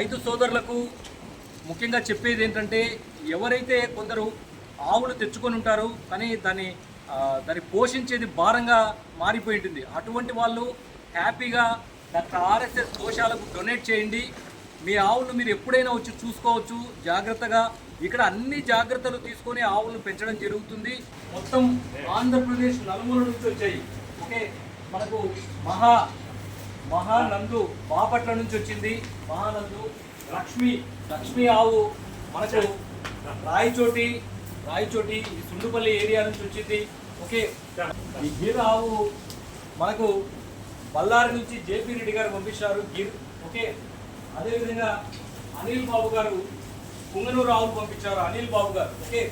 రైతు సోదరులకు ముఖ్యంగా చెప్పేది ఏంటంటే ఎవరైతే కొందరు ఆవులు తెచ్చుకొని ఉంటారు కానీ దాన్ని దాన్ని పోషించేది భారంగా మారిపోయి ఉంటుంది. అటువంటి వాళ్ళు హ్యాపీగా డాక్టర్ ఆర్ఎస్ఎస్ దోషాలకు డొనేట్ చేయండి. మీ ఆవులను మీరు ఎప్పుడైనా వచ్చి చూసుకోవచ్చు. జాగ్రత్తగా ఇక్కడ అన్ని జాగ్రత్తలు తీసుకొని ఆవులను పెంచడం జరుగుతుంది. మొత్తం ఆంధ్రప్రదేశ్ నలుమూల నుంచి వచ్చాయి. ఓకే మనకు మహా మహానందు బాపట్ల నుంచి వచ్చింది. మహానందు లక్ష్మి లక్ష్మి ఆవు మనకు రాయచోటి రాయచోటి ఈ సుండుపల్లి ఏరియా నుంచి వచ్చింది. ఓకే. ఈ గిర్ ఆవు మనకు బళ్ళారి నుంచి జేపీ రెడ్డి గారు పంపించారు. గిర్ ఓకే. అదేవిధంగా అనిల్ బాబు గారు పుంగనూరు ఆవులు పంపించారు. అనిల్ బాబు గారు. ఓకే.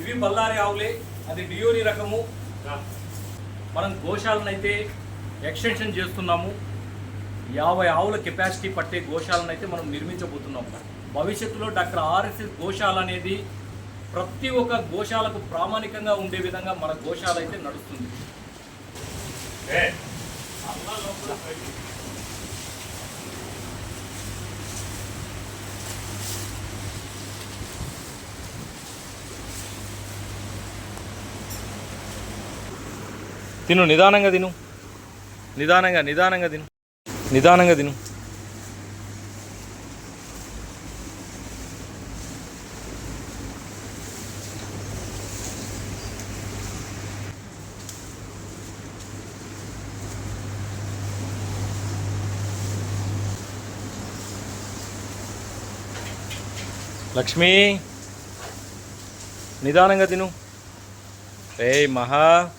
ఇవి బళ్ళారి ఆవులే. అది డియోని రకము. మనం గోశాలను అయితే ఎక్స్టెన్షన్ చేస్తున్నాము. యాభై ఆవుల కెపాసిటీ పట్టే గోశాలను అయితే మనం నిర్మించబోతున్నాం. భవిష్యత్తులో డాక్టర్ ఆర్ఎస్ఎస్ గోశాల అనేది ప్రతి ఒక్క గోశాలకు ప్రామాణికంగా ఉండే విధంగా మన గోశాల అయితే నడుస్తుంది. తిను నిదానంగా తిను. నిదానంగా నిదానంగా తిను. నిదానంగా తిను. లక్ష్మి నిదానంగా తిను. రే మహా.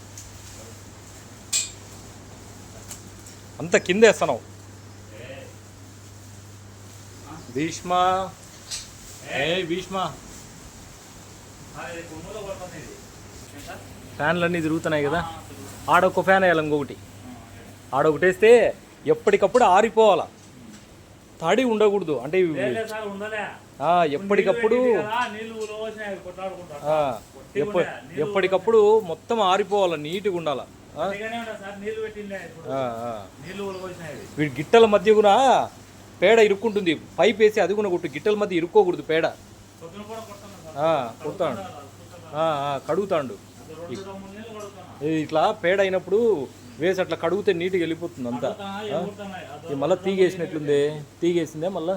అంత కింద వేస్తున్నావు భీష్మ. ఏ భీష్మ. ఫ్యాన్లు అన్నీ తిరుగుతున్నాయి కదా. ఆడొక్క ఫ్యాన్ వేయాలి ఇంకొకటి. ఆడొకటి వేస్తే ఎప్పటికప్పుడు ఆరిపోవాలా. తడి ఉండకూడదు. అంటే ఎప్పటికప్పుడు ఎప్పటికప్పుడు మొత్తం ఆరిపోవాలా నీట్గా ఉండాలా. వీడి గిట్టల మధ్య కూడా పేడ ఇరుక్కుంటుంది. పైప్ వేసి అది కూడా కొట్టు. గిట్టల మధ్య ఇరుక్కోకూడదు పేడ. కొడతాడు. కడుగుతాండు. ఇట్లా పేడ అయినప్పుడు వేసి అట్లా కడిగితే నీట్గా వెళ్ళిపోతుంది అంతా. మళ్ళీ తీగేసినట్లుంది. తీగేసిందే మళ్ళా.